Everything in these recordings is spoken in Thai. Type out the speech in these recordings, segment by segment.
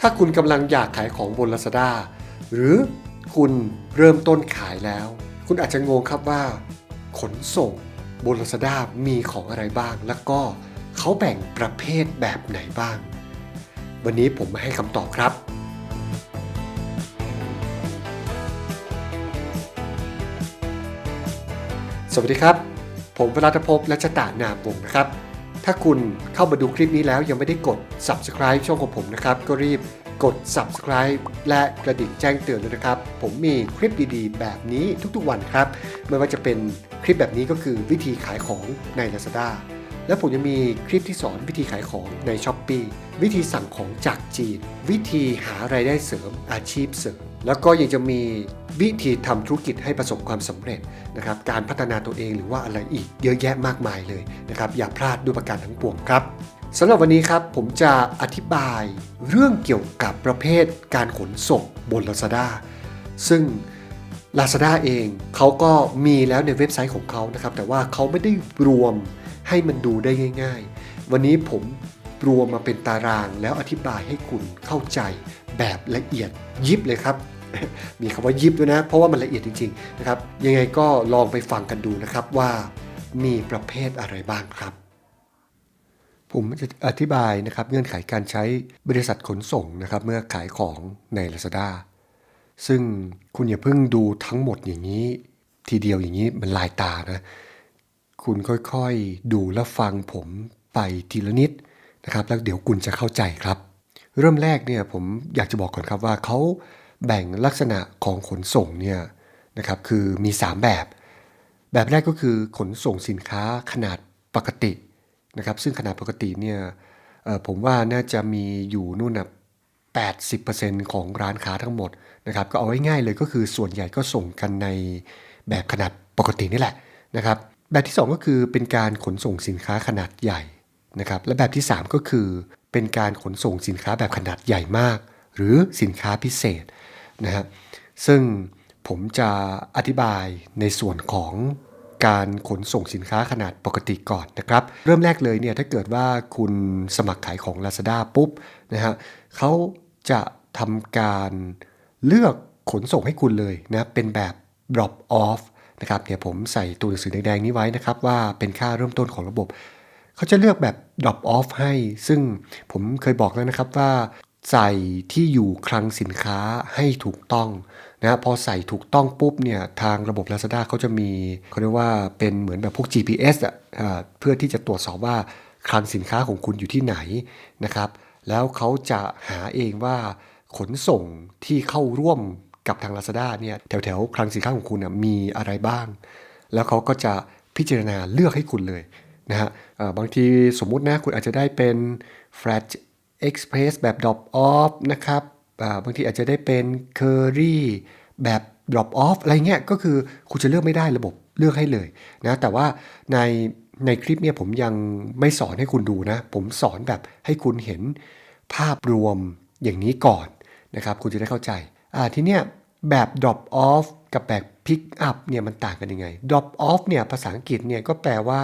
ถ้าคุณกำลังอยากขายของบน Lazada หรือคุณเริ่มต้นขายแล้ว คุณอาจจะงงครับว่า ขนส่งบน Lazada มีของอะไรบ้าง แล้วก็เขาแบ่งประเภทแบบไหนบ้าง วันนี้ผมมาให้คำตอบครับสวัสดีครับ ผมวรัตภพและชะตานาปงนะครับ ถ้าคุณเข้ามาดูคลิปนี้แล้วยังไม่ได้กด subscribe ช่องของผมนะครับ ก็รีบกด subscribe และกระดิ่งแจ้งเตือนด้วยนะครับ ผมมีคลิปดีๆ แบบนี้ทุกๆวันครับ ไม่ว่าจะเป็นคลิปแบบนี้ก็คือวิธีขายของใน Lazada และผมยังมีคลิปที่สอนวิธีขายของใน s h อ p e e วิธีสั่งของจากจีน วิธีหารายได้เสริมอาชีพเสริม แล้วก็ยังจะมีวิธีทำธุรกิจให้ประสบความสำเร็จนะครับ การพัฒนาตัวเองหรือว่าอะไรอีกเยอะแยะมากมายเลยนะครับ อย่าพลาดด้วยประการทั้งปวงครับสำหรับวันนี้ครับผมจะอธิบายเรื่องเกี่ยวกับประเภทการขนส่งบน Lazada ซึ่ง Lazada เองเขาก็มีแล้วในเว็บไซต์ของเขานะครับ แต่ว่าเขาไม่ได้รวมให้มันดูได้ง่าย ๆ วันนี้ผมรวมมาเป็นตารางแล้วอธิบายให้คุณเข้าใจ แบบละเอียดยิบเลยครับ มีคำว่ายิบด้วยนะ เพราะว่ามันละเอียดจริงๆนะครับ ยังไงก็ลองไปฟังกันดูนะครับว่ามีประเภทอะไรบ้างครับ ผมจะอธิบายนะครับเงื่อนไขการใช้บริษัทขนส่งนะครับ เมื่อขายของใน Lazada ซึ่งคุณอย่าเพิ่งดูทั้งหมดอย่างนี้ ทีเดียวอย่างนี้มันลายตานะคุณค่อยๆดูและฟังผมไปทีละนิดนะครับ แล้วเดี๋ยวคุณจะเข้าใจครับ เริ่มแรกเนี่ยผมอยากจะบอกก่อนครับว่าเขาแบ่งลักษณะของขนส่งเนี่ยนะครับคือมี 3 แบบ แบบแรกก็คือขนส่งสินค้าขนาดปกตินะครับซึ่งขนาดปกติเนี่ยผมว่าน่าจะมีอยู่นู่นนะ80%ของร้านค้าทั้งหมดนะครับก็เอาไว้ง่ายเลยก็คือส่วนใหญ่ก็ส่งกันในแบบขนาดปกตินี่แหละนะครับแบบที่ 2 ก็คือเป็นการขนส่งสินค้าขนาดใหญ่นะครับและแบบที่ 3 ก็คือ เป็นการขนส่งสินค้าแบบขนาดใหญ่มาก หรือสินค้าพิเศษนะครับซึ่งผมจะอธิบายในส่วนของการขนส่งสินค้าขนาดปกติก่อนนะครับ เริ่มแรกเลยเนี่ยถ้าเกิดว่าคุณสมัครขายของ Lazada ปุ๊บนะฮะเขาจะทำการเลือกขนส่งให้คุณเลยนะเป็นแบบ drop off นะครับเนี่ยวผมใส่ตัวหนังสือแดงๆนี้ไว้นะครับว่าเป็นค่าเริ่มต้นของระบบ เขาจะเลือกแบบ drop off ให้ ซึ่งผมเคยบอกแล้วนะครับว่าใส่ที่อยู่คลังสินค้าให้ถูกต้องนะพอใส่ถูกต้องปุ๊บเนี่ยทางระบบ Lazada เขาจะมีเขาเรียกว่าเป็นเหมือนแบบพวก GPS อะอ่าเพื่อที่จะตรวจสอบว่าคลังสินค้าของคุณอยู่ที่ไหนนะครับ แล้วเขาจะหาเองว่าขนส่งที่เข้าร่วมกับทาง Lazada เนี่ยแถวๆคลังสินค้าของคุณมีอะไรบ้าง แล้วเขาก็จะพิจารณาเลือกให้คุณเลย นะฮะบางทีสมมุตินะคุณอาจจะได้เป็น Flash Express แบบ drop off นะครับบางทีอาจจะได้เป็น Curry แบบ drop off อะไรเงี้ยก็คือคุณจะเลือกไม่ได้ระบบเลือกให้เลยนะแต่ว่าในในคลิปเนี่ยผมยังไม่สอนให้คุณดูนะ ผมสอนแบบให้คุณเห็นภาพรวมอย่างนี้ก่อนนะครับ คุณจะได้เข้าใจอ่าทีเนี้ยแบบ drop off กับแบบ pick up เนี่ยมันต่างกันยังไง drop off เนี่ยภาษาอังกฤษเนี่ยก็แปลว่า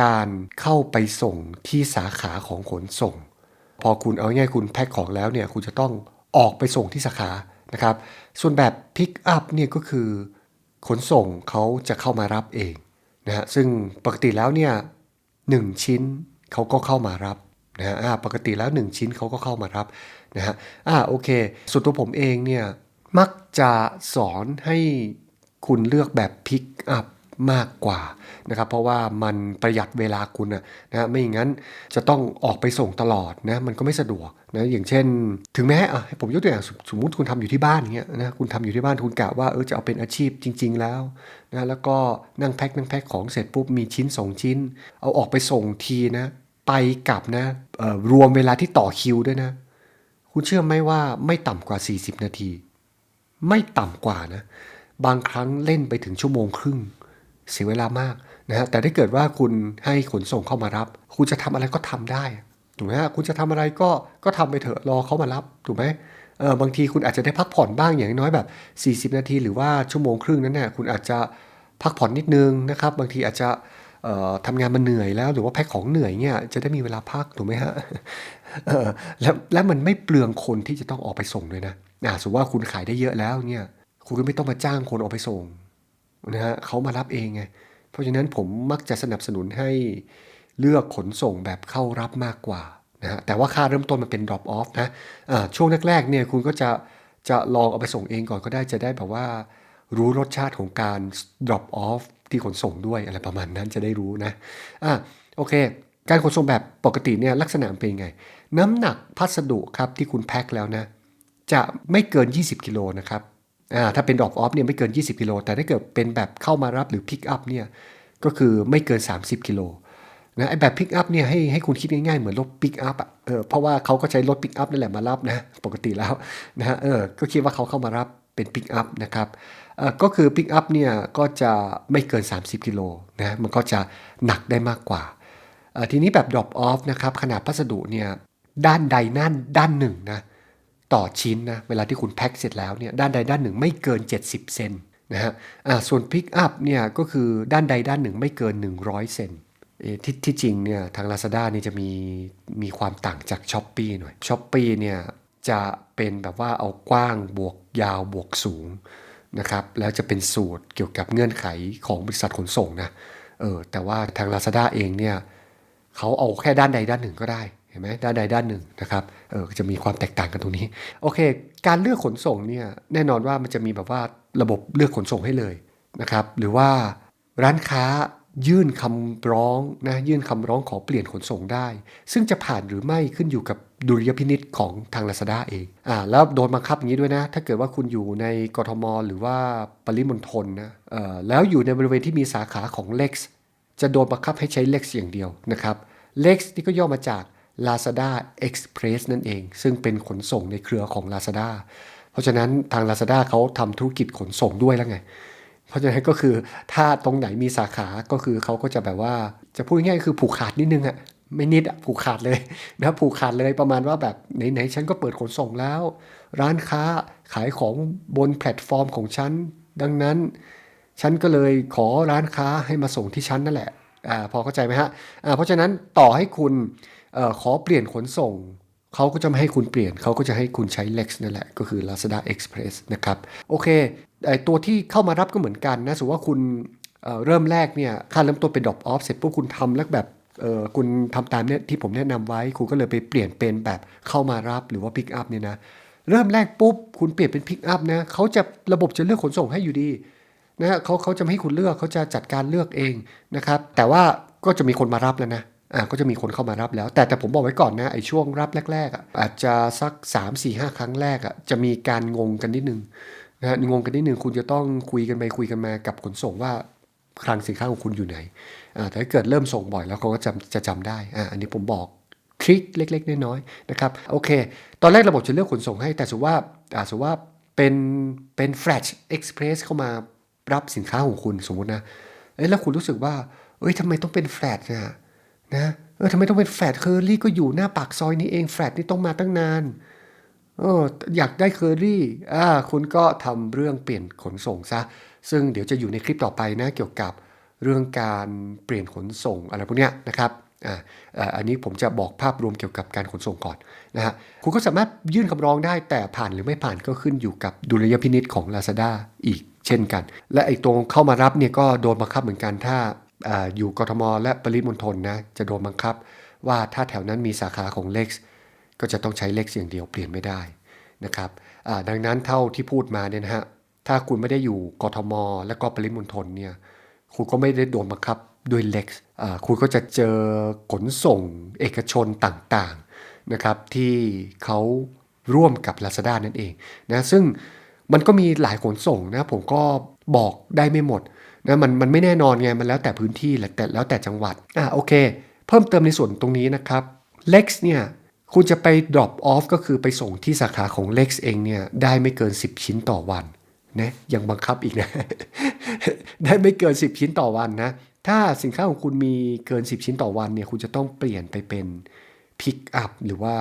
การเข้าไปส่งที่สาขาของขนส่ง พอคุณเอาง่ายคุณแพ็คของแล้วเนี่ยคุณจะต้องออกไปส่งที่สาขานะครับ ส่วนแบบ pick up เนี่ยก็คือ ขนส่งเขาจะเข้ามารับเองนะฮะซึ่งปกติแล้วเนี่ยหนึ่งชิ้นเขาก็เข้ามารับนะฮะปกติแล้ว 1 ชิ้นเขาก็เข้ามารับนะฮะอ่าโอเค ส่วนตัวผมเองเนี่ยมักจะสอนให้คุณเลือกแบบ pick up มากกว่านะครับเพราะว่ามันประหยัดเวลาคุณนะนะไม่อย่างนั้นจะต้องออกไปส่งตลอดนะมันก็ไม่สะดวกนะอย่างเช่น ถึงแม้อะให้ผมยกตัวอย่างสมสมมุติคุณทำอยู่ที่บ้านอย่างเงี้ยนะคุณทำอยู่ที่บ้านคุณกะว่าเออจะเอาเป็นอาชีพจริง ๆ แล้วนะแล้วก็นั่งแพ็คนั่งแพ็คของเสร็จปุ๊บมีชิ้น 2 ชิ้น เอาออกไปส่งทีนะ ไปกลับนะรวมเวลาที่ต่อคิวด้วยนะ คุณเชื่อไหมว่าไม่ต่ำกว่า 40 นาที ไม่ต่ำกว่านะ บางครั้งเล่นไปถึงชั่วโมงครึ่ง เสียเวลามากนะฮะแต่ถ้าเกิดว่าคุณให้ขนส่งเข้ามารับ คุณจะทำอะไรก็ทำได้ถูกไหมฮะคุณจะทำอะไรก็ก็ทำไปเถอะรอเขามารับถูกไหมเออบางทีคุณอาจจะได้พักผ่อนบ้างอย่างน้อยแบบ 40 นาที หรือว่าชั่วโมงครึ่งนั้นเนี่ยคุณอาจจะพักผ่อนนิดนึงนะครับบางทีอาจจะเอ่อทำงานมันเหนื่อยแล้วหรือว่าแพ็คของเหนื่อยเนี่ยจะได้มีเวลาพักถูกไหมฮะแล้วแล้วมันไม่เปลืองคนที่จะต้องออกไปส่งด้วยนะอ่าสมมติว่าคุณขายได้เยอะแล้วเนี่ยคุณก็ไม่ต้องมาจ้างคนออกไปส่ง นะฮะเขามารับเองไง เพราะฉะนั้นผมมักจะสนับสนุนให้เลือกขนส่งแบบเข้ารับมากกว่านะฮะแต่ว่าค่าเริ่มต้นมันเป็น drop off นะอ่าช่วงแรกๆเนี่ยคุณก็จะจะลองเอาไปส่งเองก่อนก็ได้จะได้แบบว่า รู้รสชาติของการ drop off ที่ขนส่งด้วยอะไรประมาณนั้นจะได้รู้นะอะโอเค การขนส่งแบบปกติเนี่ยลักษณะเป็นยังไง น้ำหนักพัสดุครับที่คุณแพ็คแล้วนะจะไม่เกิน 20 กิโลนะครับ อ่าถ้าเป็น drop off เนี่ยไม่เกิน 20 กิโล แต่ถ้าเกิดเป็นแบบเข้ามารับหรือ pick up เนี่ยก็คือไม่เกิน 30 กิโลนะไอแบบ pick up เนี่ยให้ให้คุณคิดง่ายๆ เหมือนรถ pick up อะเออเพราะว่าเขาก็ใช้รถ pick up นั่นแหละมารับนะปกติแล้วนะฮะเออก็คิดว่าเขาเข้ามารับเป็น pick up นะครับเออก็คือ pick up เนี่ยก็จะไม่เกิน 30 กิโลนะมันก็จะหนักได้มากกว่าเอ่อทีนี้แบบ drop off นะครับขนาดพัสดุเนี่ยด้านใดนั่นด้านหนึ่งนะ ต่อชิ้นนะเวลาที่คุณแพ็คเสร็จแล้วเนี่ยด้านใดด้านหนึ่งไม่เกิน 70 เซนนะฮะอ่าส่วน pick up เนี่ยก็คือด้านใดด้านหนึ่งไม่เกิน 100 เซนเอ่อที่ที่จริงเนี่ยทาง Lazada นี่จะมีมีความต่างจาก s h อ p e e หน่อย s h อ p e e เนี่ยจะเป็นแบบว่าเอากว้างบวกยาวบวกสูงนะครับแล้วจะเป็นสูตรเกี่ยวกับเงื่อนไขของบริษัทขนส่งนะเออแต่ว่าทาง Lazada เองเนี่ยเขาเอาแค่ด้านใดด้านหนึ่งก็ได้ เห็นไหมด้านใดด้านหนึ่งนะครับเออจะมีความแตกต่างกันตรงนี้ โอเค การเลือกขนส่งเนี่ยแน่นอนว่ามันจะมีแบบว่าระบบเลือกขนส่งให้เลยนะครับ หรือว่าร้านค้ายื่นคำร้องนะยื่นคำร้องขอเปลี่ยนขนส่งได้ ซึ่งจะผ่านหรือไม่ขึ้นอยู่กับดุลยพินิษของทาง Lazada เองอ่าแล้วโดนบังคับอย่างนี้ด้วยนะ ถ้าเกิดว่าคุณอยู่ในกรทม หรือว่าปริมณฑลนะเอ่อแล้วอยู่ในบริเวณที่มีสาขาของ Lex จะโดนบังคับให้ใช้ Lex อย่างเดียวนะครับ Lex นี่ก็ย่อมาจาก Lazada Express นั่นเอง ซึ่งเป็นขนส่งในเครือของ Lazada เพราะฉะนั้นทาง Lazada เขาทำธุรกิจขนส่งด้วยแล้วไง เพราะฉะนั้นก็คือถ้าตรงไหนมีสาขาก็คือเขาก็จะแบบว่า จะพูดง่ายคือผูกขาดนิดนึงอะไม่นิดอะผูกขาดเลยนะผูกขาดเลยประมาณว่าแบบไหนๆฉันก็เปิดขนส่งแล้ว ร้านค้าขายของบนแพลตฟอร์มของฉัน ดังนั้น ฉันก็เลยขอร้านค้าให้มาส่งที่ฉันนั่นแหละอ่าพอเข้าใจไหมฮะอ่าเพราะฉะนั้นต่อให้คุณ ขอเปลี่ยนขนส่ง เขาก็จะไม่ให้คุณเปลี่ยน เขาก็จะให้คุณใช้ Lex นั่นแหละ ก็คือ Lazada Express นะครับ โอเคไอตัวที่เข้ามารับก็เหมือนกันนะ สมมติว่าคุณเเริ่มแรกเนี่ยค่าเริ่มต้นเป็น drop off เสร็จปุ๊บคุณทำแล้วแบบคุณทำตามเนี่ยที่ผมแนะนำไว้ คุณก็เลยไปเปลี่ยนเป็นแบบเข้ามารับหรือว่า pick up เนี่ยนะ เริ่มแรกปุ๊บ คุณเปลี่ยนเป็น pick up นะเขาจะระบบจะเลือกขนส่งให้อยู่ดีนะฮะเขาเขาจะไม่ให้คุณเลือกเขาจะจัดการเลือกเองนะครับ แต่ว่าก็จะมีคนมารับแล้วนะ อ่าก็จะมีคนเข้ามารับแล้ว แต่แต่ผมบอกไว้ก่อนนะไอ้ช่วงรับแรกๆอะอาจจะสัก 3 4 5 ครั้งแรกอะจะมีการงงกันนิดนึงนะฮะงงกันนิดนึงคุณจะต้องคุยกันไปคุยกันมากับขนส่งว่าคลังสินค้าของคุณอยู่ไหนอ่าแต่ถ้าเกิดเริ่มส่งบ่อยแล้วเขาก็จะจะจำได้อ่าอันนี้ผมบอกทริคเล็ก ๆ น้อยๆนะครับโอเค ตอนแรกระบบจะเลือกขนส่งให้ แต่สมว่าอ่าสมว่าเป็นเป็น Flash Express เข้ามารับสินค้าของคุณสมมตินะเอ้ยแล้วคุณรู้สึกว่าเอ้ยทำไมต้องเป็น Flash นะ นะเออทำไมต้องเป็น Flash เคอรี่ก็อยู่หน้าปากซอยนี้เอง Flash นี่ต้องมาตั้งนานเอออยากได้เคอรี่อ่าคุณก็ทำเรื่องเปลี่ยนขนส่งซะ ซึ่งเดี๋ยวจะอยู่ในคลิปต่อไปนะเกี่ยวกับเรื่องการเปลี่ยนขนส่งอะไรพวกเนี้ยนะครับอ่าอ่าอันนี้ผมจะบอกภาพรวมเกี่ยวกับการขนส่งก่อนนะฮะคุณก็สามารถยื่นคำร้องได้แต่ผ่านหรือไม่ผ่านก็ขึ้นอยู่กับดุลยพินิษของ Lazada อีกเช่นกัน และไอ้ตรงเข้ามารับเนี่ยก็โดนบังคับเหมือนกันถ้า ออยู่กทม และปริมณฑลนะจะโดนบังคับ ว่าถ้าแถวนั้นมีสาขาของ Lex ก็จะต้องใช้ Lex อย่างเดียวเปลี่ยนไม่ได้นะครับดังนั้นเท่าที่พูดมาเนี่ยนะฮะถ้าคุณไม่ได้อยู่กทม และก็ปริมณฑลเนี่ยคุณก็ไม่ได้โดนบังคับด้วย Lex อ่าคุณก็จะเจอขนส่งเอกชนต่างๆนะครับที่เขาร่วมกับ Lazada นั่นเองนะซึ่งมันก็มีหลายขนส่งนะผมก็บอกได้ไม่หมด นะมันมันไม่แน่นอนไงมันแล้วแต่พื้นที่แหละแต่แล้วแต่จังหวัดอ่าโอเค เพิ่มเติมในส่วนตรงนี้นะครับ Lex เนี่ยคุณจะไป drop off ก็คือไปส่งที่สาขาของ Lex เองเนี่ยได้ไม่เกิน 10 ชิ้นต่อวันนะยังบังคับอีกนะ ได้ไม่เกิน 10 ชิ้นต่อวันนะ ถ้าสินค้าของคุณมีเกิน 10 ชิ้นต่อวันเนี่ยคุณจะต้องเปลี่ยนไปเป็น Pick up หรือว่า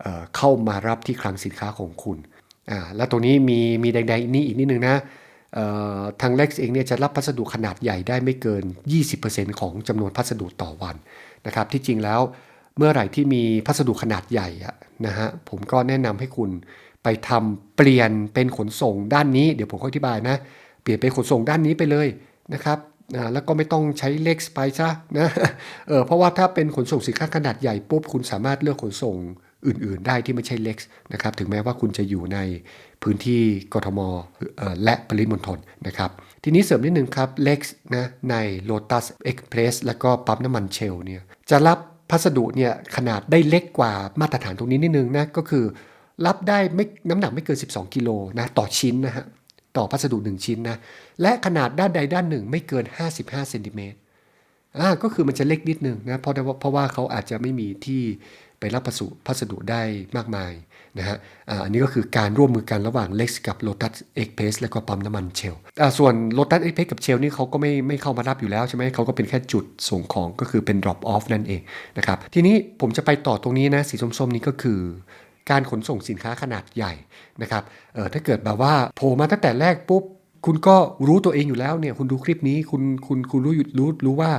เเข้ามารับที่คลังสินค้าของคุณอ่าแล้วตรงนี้มีมีแดงๆนี่อีกนิดนึงนะ ทาง Lex เองเนี่ยจะรับพัสดุขนาดใหญ่ได้ไม่เกิน 20%ของจำนวนพัสดุต่อวันนะครับ ที่จริงแล้วเมื่อไหร่ที่มีพัสดุขนาดใหญ่นะฮะผมก็แนะนำให้คุณไปทำเปลี่ยนเป็นขนส่งด้านนี้เดี๋ยวผมอธิบายนะ เปลี่ยนเป็นขนส่งด้านนี้ไปเลยนะครับแล้วก็ไม่ต้องใช้ Lex ไปซะนะเออเพราะว่าถ้าเป็นขนส่งสินค้าขนาดใหญ่ปุ๊บคุณสามารถเลือกขนส่ง อื่นๆ ได้ที่ไม่ใช่ Lex นะครับถึงแม้ว่าคุณจะอยู่ในพื้นที่กทมและปริมณฑลนะครับทีนี้เสริมนิดนึงครับ Lex นะใน Lotus Express แล้วก็ปั๊มน้ำมันเชลเนี่ยจะรับพัสดุเนี่ยขนาดได้เล็กกว่ามาตรฐานตรงนี้นิดนึงนะก็คือ รับได้ไม่น้ำหนักไม่เกิน 12 กิโลนะต่อชิ้นนะฮะต่อพัสดุ 1 ชิ้นนะและขนาดด้านใดด้านหนึ่งไม่เกิน 55เซนติเมตรอ่าก็คือมันจะเล็กนิดนึงนะเพราะเพราะว่าเขาอาจจะไม่มีที่ ไปรับพัสดุพัสดุได้มากมายนะฮะอันนี้ก็คือการร่วมมือกันระหว่าง Lex กับ Lotus Express แล้วก็ปั๊มน้ำมันเชลส่วน Lotus Express กับเชลนี่เขาก็ไม่ไม่เข้ามารับอยู่แล้วใช่ไหมเขาก็เป็นแค่จุดส่งของก็คือเป็น drop off นั่นเองนะครับทีนี้ผมจะไปต่อตรงนี้นะสีส้มๆนี้ก็คือการขนส่งสินค้าขนาดใหญ่นะครับเออถ้าเกิดแบบว่าโผล่มาตั้งแต่แรกปุ๊บ คุณก็รู้ตัวเองอยู่แล้วเนี่ยคุณดูคลิปนี้คุณคุณคุณรู้รู้รู้ว่า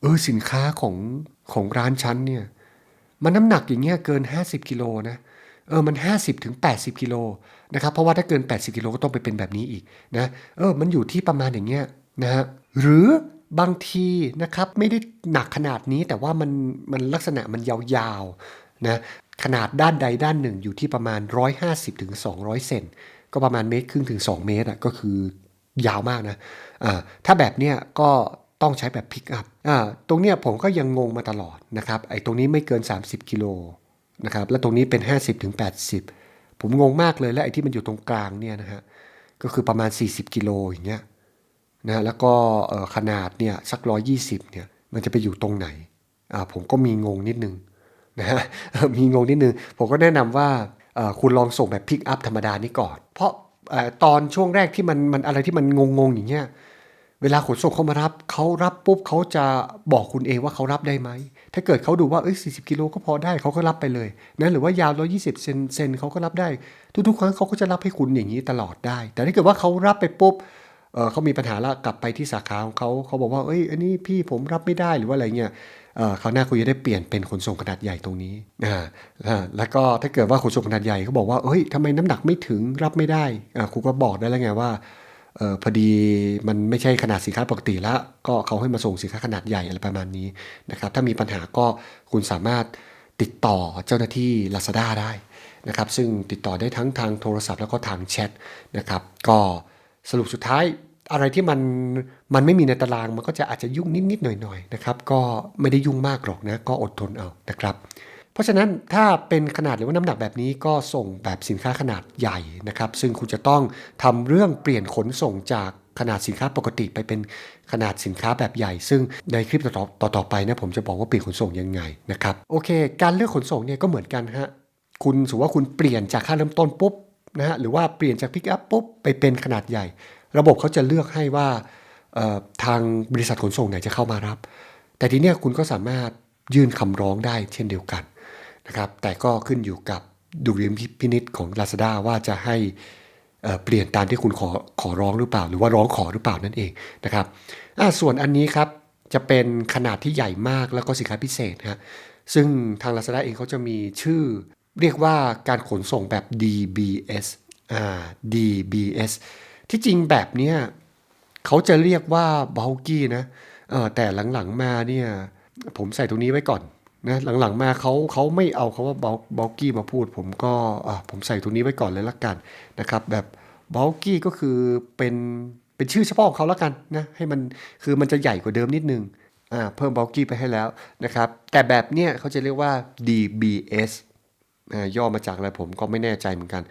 เออสินค้าของของร้านชั้นเนี่ย มันน้ำหนักอย่างเงี้ยเกิน 50กิโลนะเออมัน 50ถึง80กิโลนะครับเพราะว่าถ้าเกิน 80กิโลก็ต้องไปเป็นแบบนี้อีกนะเออมันอยู่ที่ประมาณอย่างเงี้ยนะฮะหรือบางทีนะครับไม่ได้หนักขนาดนี้แต่ว่ามันมันลักษณะมันยาวๆนะขนาดด้านใดด้านหนึ่งอยู่ที่ประมาณ 150ถึง200เซนก็ประมาณเมตรครึ่งถึง 2 เมตรอะก็คือยาวมากนะอ่าถ้าแบบเนี้ยก็ ต้องใช้แบบพิกอัพอ่าตรงเนี้ยผมก็ยังงงมาตลอดนะครับไอ้ตรงนี้ไม่เกิน 30 กิโลนะครับแล้วตรงนี้เป็น50ถึง80 ผมงงมากเลยและไอ้ที่มันอยู่ตรงกลางเนี่ยนะฮะก็คือประมาณ 40 กิโลอย่างเงี้ยนะแล้วก็ขนาดเนี่ยสักร้อยี่สิบเนี่ยมันจะไปอยู่ตรงไหนอ่าผมก็มีงงนิดนึงนะฮะมีงงนิดนึง ผมก็แนะนำว่าคุณลองส่งแบบพิกอัพธรรมดานี้ก่อน เพราะตอนช่วงแรกที่มันมันอะไรที่มันงงงๆอย่างเงี้ย เวลาขนส่งเขามารับเขารับปุ๊บเขาจะบอกคุณเองว่าเขารับได้ไหม ถ้าเกิดเขาดูว่าเอ้ยสี่สิบกิโลก็พอได้เขาก็รับไปเลยนะหรือว่ายาวร้อยี่สิบเซนเซนเขาก็รับได้ ทุกๆ ครั้งเขาก็จะรับให้คุณอย่างนี้ตลอดได้ แต่ถ้าเกิดว่าเขารับไปปุ๊บเเขามีปัญหาล้วกลับไปที่สาขาของเขาเขาบอกว่าเอ้ยอันนี้พี่ผมรับไม่ได้หรือว่าอะไรเงี้ยเขาหน้าคุณจะได้เปลี่ยนเป็นขนส่งขนาดใหญ่ตรงนี้อ่าแล้วก็ถ้าเกิดว่าขนส่งขนาดใหญ่เขาบอกว่าเอ้ยทำไมน้ำหนักไม่ถึงรับไม่ได้อ่าคุณก็บอกได้แล้วไงว่า ออพอดีมันไม่ใช่ขนาดสินค้าปกติแล้ว ก็เขาให้มาส่งสินค้าขนาดใหญ่อะไรประมาณนี้นะครับถ้ามีปัญหาก็คุณสามารถติดต่อเจ้าหน้าที่ Lazada ได้นะครับซึ่งติดต่อได้ทั้งทางโทรศัพท์แล้วก็ทางแชทนะครับก็สรุปสุดท้ายอะไรที่มันมันไม่มีในตารางมันก็จะอาจจะยุ่งนิดๆหน่อยๆนะครับก็ไม่ได้ยุ่งมากหรอกนะก็อดทนเอานะครับ ราะฉะนั้นถ้าเป็นขนาดหรือว่าน้ำหนักแบบนี้ก็ส่งแบบสินค้าขนาดใหญ่นะครับ ซึ่งคุณจะต้องทำเรื่องเปลี่ยนขนส่งจากขนาดสินค้าปกติไปเป็นขนาดสินค้าแบบใหญ่ ซึ่งในคลิปต่อต่อไปนะผมจะบอกว่าเปลี่ยนขนส่งยังไงนะครับโอเค การเลือกขนส่งเนี่ยก็เหมือนกันฮะคุณสมมติว่าคุณเปลี่ยนจากค่าเริ่มต้นปุ๊บนะฮะหรือว่าเปลี่ยนจากพิกอัพปุ๊บไปเป็นขนาดใหญ่ ระบบเขาจะเลือกให้ว่าทางบริษัทขนส่งไหนจะเข้ามารับ แต่ทีเนี้ยคุณก็สามารถยื่นคำร้องได้เช่นเดียวกัน นะครับแต่ก็ขึ้นอยู่กับดุลยพินิษของ Lazada ว่าจะให้เปลี่ยนตามที่คุณขอขอร้องหรือเปล่า หรือว่าร้องขอหรือเปล่านั่นเองนะครับส่วนอันนี้ครับจะเป็นขนาดที่ใหญ่มากแล้วก็สินค้าพิเศษนะฮะซึ่งทาง Lazada เองเขาจะมีชื่อ เรียกว่าการขนส่งแบบ DBS อ่า DBS ที่จริงแบบเนี้ยเขาจะเรียกว่า bulky นะแต่หลังๆมาเนี่ยผมใส่ตรงนี้ไว้ก่อน นะหลังๆมาเขาเขาไม่เอาคาว่า bulk bulky มาพูด ผมก็ผมใส่ตรงนี้ไว้ก่อนเลยละกันนะครับ แบบ bulky ก็คือเป็นเป็นชื่อเฉพาะของเขาละกันนะให้มันคือมันจะใหญ่กว่าเดิมนิดนึงอ่าเพิ่ม bulky ไปให้แล้วนะครับ แต่แบบเนี้ยเขาจะเรียกว่า DBS ย่อมาจากอะไรผมก็ไม่แน่ใจเหมือนกัน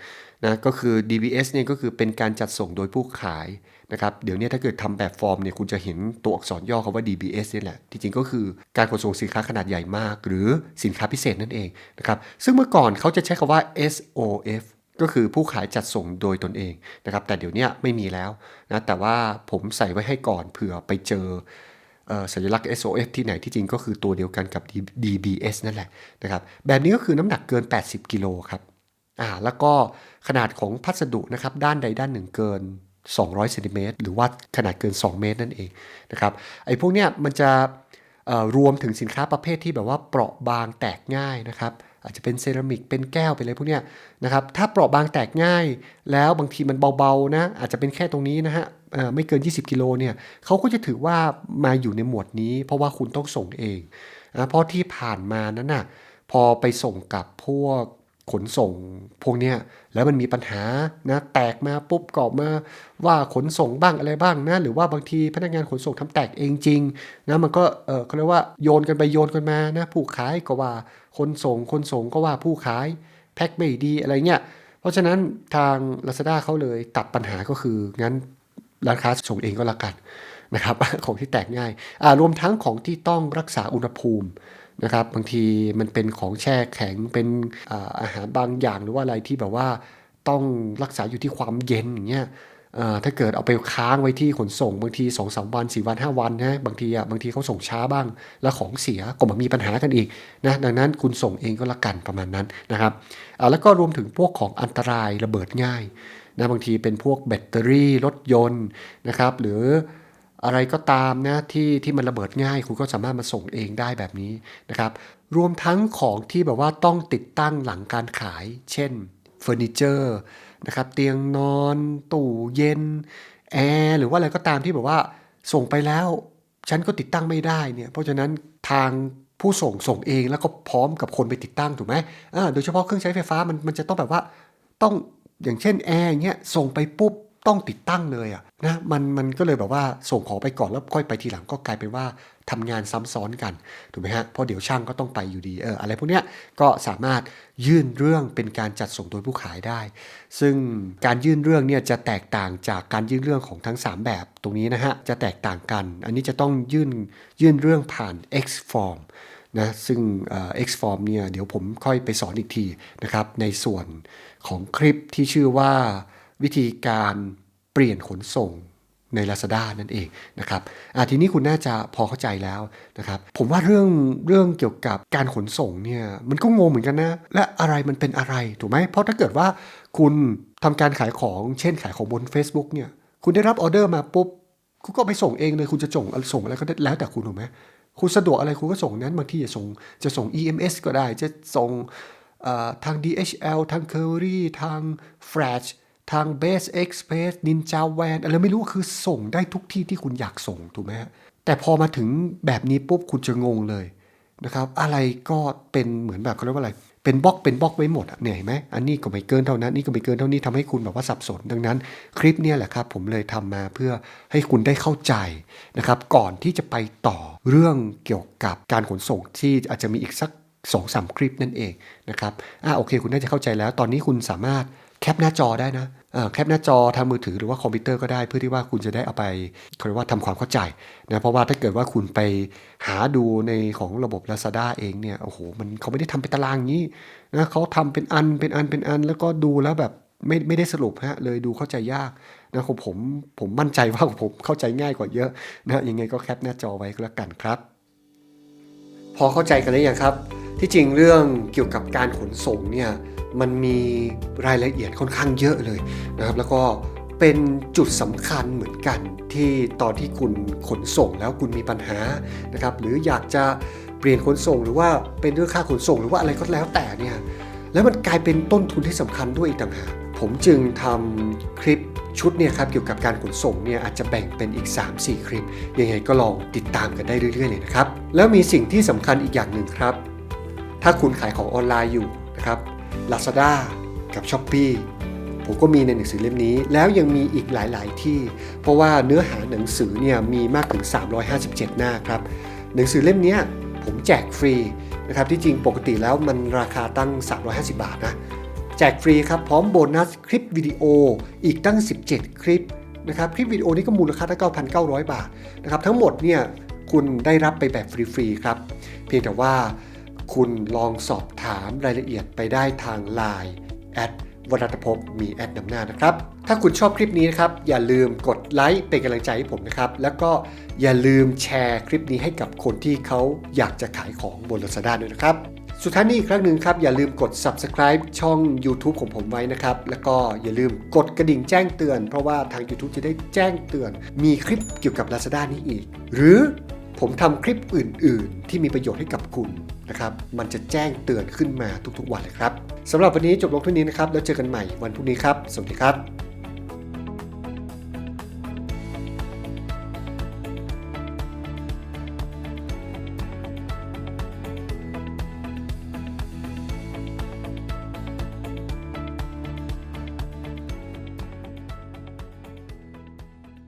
นะก็คือ DBS เนี่ยก็คือเป็นการจัดส่งโดยผู้ขาย นะครับเดี๋ยวนี้ถ้าเกิดทำแบบฟอร์มเนี่ยคุณจะเห็นตัวอักษรย่อคำว่า DBS นี่แหละที่จริงก็คือการขนส่งสินค้าขนาดใหญ่มาก หรือสินค้าพิเศษนั่นเองนะครับซึ่งเมื่อก่อนเขาจะใช้คำว่า SOF ก็คือผู้ขายจัดส่งโดยตนเองนะครับแต่เดี๋ยวนี้ไม่มีแล้วนะแต่ว่าผมใส่ไว้ให้ก่อนเผื่อไปเจอเอ่อสัญลักษณ์ SOF ที่ไหนที่จริงก็คือตัวเดียวกันกับ DBS นั่นแหละนะครับแบบนี้ก็คือน้ำหนักเกิน 80 กิโลครับอ่าแล้วก็ขนาดของพัสดุนะครับด้านใดด้านหนึ่งเกิน 200เซนติเมตรหรือว่าขนาดเกิน 2 เมตรนั่นเองนะครับไอ้พวกเนี้ยมันจะรวมถึงสินค้าประเภทที่แบบว่าเปราะบางแตกง่ายนะครับอาจจะเป็นเซรามิก เป็นแก้ว เป็นอะไรพวกเนี้ยนะครับ ถ้าเปราะบางแตกง่าย แล้วบางทีมันเบาๆนะ อาจจะเป็นแค่ตรงนี้นะฮะไม่เกิน 20 กิโลเนี่ยเขาก็จะถือว่ามาอยู่ในหมวดนี้ เพราะว่าคุณต้องส่งเองนะเพราะที่ผ่านมานั้นน่ะ พอไปส่งกับพวก ขนส่งพวกเนี้ยแล้วมันมีปัญหานะแตกมาปุ๊บก็มาว่าขนส่งบ้างอะไรบ้างนะหรือว่าบางทีพนักงานขนส่งทำแตกเองจริงนะมันก็เออเขาเรียกว่าโยนกันไปโยนกันมานะผู้ขายก็ว่าคนส่งคนส่งก็ว่าผู้ขายแพ็คไม่ดีอะไรเงี้ยเพราะฉะนั้นทาง Lazada เขาเลยตัดปัญหาก็คืองั้นร้านค้าส่งเองก็แล้วกันนะครับของที่แตกง่ายอ่ารวมทั้งของที่ต้องรักษาอุณหภูมิ นะครับบางทีมันเป็นของแช่แข็งเป็นอาหารบางอย่างหรือว่าอะไรที่แบบว่าต้องรักษาอยู่ที่ความเย็นอย่างเงี้ยถ้าเกิดเอาไปค้างไว้ที่ขนส่งบางที2อสวัน 4 วัน 5 วันนะบางทีอะบางทีเขาส่งช้าบ้าง แล้วของเสียก็มามีปัญหากันอีกนะดังนั้นคุณส่งเองก็แล้วกันประมาณนั้นนะครับอ่าแล้วก็รวมถึงพวกของอันตรายระเบิดง่ายนะบางทีเป็นพวกแบตเตอรี่รถยนต์นะครับหรือ อะไรก็ตามนะที่ที่มันระเบิดง่าย คุณก็สามารถมาส่งเองได้แบบนี้นะครับ รวมทั้งของที่แบบว่าต้องติดตั้งหลังการขาย เช่นเฟอร์นิเจอร์นะครับเตียงนอน ตู้เย็นแอร์หรือว่าอะไรก็ตามที่แบบว่าส่งไปแล้วฉันก็ติดตั้งไม่ได้เนี่ยเพราะฉะนั้นทางผู้ส่งส่งเองแล้วก็พร้อมกับคนไปติดตั้งถูกไหมอ่าโดยเฉพาะเครื่องใช้ไฟฟ้ามันมันจะต้องแบบว่าต้องอย่างเช่นแอร์เงี้ยส่งไปปุ๊บ ต้องติดตั้งเลยอะนะมันมันก็เลยแบบว่าส่งของไปก่อนแล้วค่อยไปทีหลังก็กลายเป็นว่าทำงานซ้ำซ้อนกันถูกไหมฮะเพราะเดี๋ยวช่างก็ต้องไปอยู่ดีเอออะไรพวกเนี้ยก็สามารถยื่นเรื่องเป็นการจัดส่งโดยผู้ขายได้ ซึ่งการยื่นเรื่องเนี่ยจะแตกต่างจากการยื่นเรื่องของทั้ง 3 แบบตรงนี้นะฮะจะแตกต่างกัน อันนี้จะต้องยื่นยื่นเรื่องผ่าน X form นะซึ่ง X form เนี่ยเดี๋ยวผมค่อยไปสอนอีกทีนะครับในส่วนของคลิปที่ชื่อว่าวิธีการ ปลี่ยนขนส่งใน Lazada นั่นเองนะครับอะทีนี้คุณน่าจะพอเข้าใจแล้วนะครับผมว่าเรื่องเรื่องเกี่ยวกับการขนส่งเนี่ยมันก็งงเหมือนกันนะ และอะไรมันเป็นอะไรถูกไหมเพราะถ้าเกิดว่าคุณทำการขายของเช่นขายของบน Facebook เนี่ยคุณได้รับออเดอร์มาปุ๊บคุณก็ไปส่งเองเลยคุณจะส่งส่งอะไรก็ได้แล้วแต่คุณถูกไหมคุณสะดวกอะไรคุณก็ส่งนั้นบางทีจะส่งจะส่ง EMS ก็ได้จะส่งทาง DHL ทาง Curry ทาง Flash ทาง Base Express Ninja Van อะไรไม่รู้คือส่งได้ทุกที่ที่คุณอยากส่งถูกไหมฮะแต่พอมาถึงแบบนี้ปุ๊บคุณจะงงเลยนะครับอะไรก็เป็นเหมือนแบบเขาเรียกว่าอะไร เป็นบล็อกเป็นบล็อกไว้หมดเนี่ยเห็นไหมอันนี้ก็ไม่เกินเท่านั้นนี่ก็ไม่เกินเท่านี้ทำให้คุณแบบว่าสับสน ดังนั้นคลิปเนี่ยแหละครับผมเลยทำมาเพื่อให้คุณได้เข้าใจนะครับก่อนที่จะไปต่อเรื่องเกี่ยวกับการขนส่งที่อาจจะมีอีกสักสองสามคลิปนั่นเองนะครับอ่าโอเค คุณน่าจะเข้าใจแล้ว ตอนนี้คุณสามารถแคปหน้าจอได้นะ แคปหน้าจอทางมือถือหรือว่าคอมพิวเตอร์ก็ได้เพื่อที่ว่าคุณจะได้เอาไปเขาเรียกว่าทำความเข้าใจนะเพราะว่าถ้าเกิดว่าคุณไปหาดูในของระบบ Lazada เองเนี่ยโอ้โหมันเขาไม่ได้ทำเป็นตารางนี้นะเขาทำเป็นอันเป็นอันเป็นอัน แล้วก็ดูแล้วแบบไม่ไม่ได้สรุปฮะเลยดูเข้าใจยากนะของผมผมมั่นใจว่าผมเข้าใจง่ายกว่าเยอะนะยังไงก็แคปหน้าจอไว้ก็แล้วกันครับ พอเข้าใจกันแล้วยังครับ ที่จริงเรื่องเกี่ยวกับการขนส่งเนี่ย มันมีรายละเอียดค่อนข้างเยอะเลยนะครับ แล้วก็เป็นจุดสำคัญเหมือนกันที่ตอนที่คุณขนส่งแล้วคุณมีปัญหานะครับ หรืออยากจะเปลี่ยนขนส่งหรือว่าเป็นเรื่องค่าขนส่งหรือว่าอะไรก็แล้วแต่เนี่ยแล้วมันกลายเป็นต้นทุนที่สำคัญด้วยอีกต่างหากผมจึงทำคลิปชุดเนี่ยครับเกี่ยวกับการขนส่งเนี่ยอาจจะแบ่งเป็นอีก 3-4 คลิป ยังไงก็ลองติดตามกันได้เรื่อยๆเลยนะครับ แล้วมีสิ่งที่สำคัญอีกอย่างหนึ่งครับ ถ้าคุณขายของออนไลน์อยู่นะครับ Lazada กับ s h อ p e e ผมก็มีในหนังสือเล่มนี้ แล้วยังมีอีกหลาย ๆ ที่ เพราะว่าเนื้อหาหนังสือเนี่ยมีมากถึง 357 หน้าครับ หนังสือเล่มนี้ผมแจกฟรีนะครับที่จริงปกติแล้วมันราคาตั้ง 350 บาทนะ แจกฟรีครับ พร้อมโบนัสคลิปวิดีโออีกตั้ง 17 คลิปนะครับคลิปวิดีโอนี้ก็มูลค่าตั้ง9,900 บาทนะครับทั้งหมดเนี่ยคุณได้รับไปแบบฟรี ๆ ครับ เพียงแต่ว่า คุณลองสอบถามรายละเอียดไปได้ทาง Line แอดวรัตภพมีแอดนำหน้านะครับ ถ้าคุณชอบคลิปนี้นะครับ อย่าลืมกดไลค์เป็นกำลังใจให้ผมนะครับ แล้วก็อย่าลืมแชร์คลิปนี้ให้กับคนที่เขาอยากจะขายของบน Lazada ด้วยนะครับ สุดท้ายนี้อีกครั้งหนึ่งครับ อย่าลืมกด subscribe ช่อง YouTube ของผมไว้นะครับ แล้วก็อย่าลืมกดกระดิ่งแจ้งเตือน เพราะว่าทาง YouTube จะได้แจ้งเตือน มีคลิปเกี่ยวกับ Lazada นี้อีก หรือ ผมทำคลิปอื่น ๆ ที่มีประโยชน์ให้กับคุณนะครับ มันจะแจ้งเตือนขึ้นมาทุกๆ วันเลยครับสำหรับวันนี้จบลงเท่านี้นะครับ แล้วเจอกันใหม่วันพรุ่งนี้ครับ สวัสดีครับ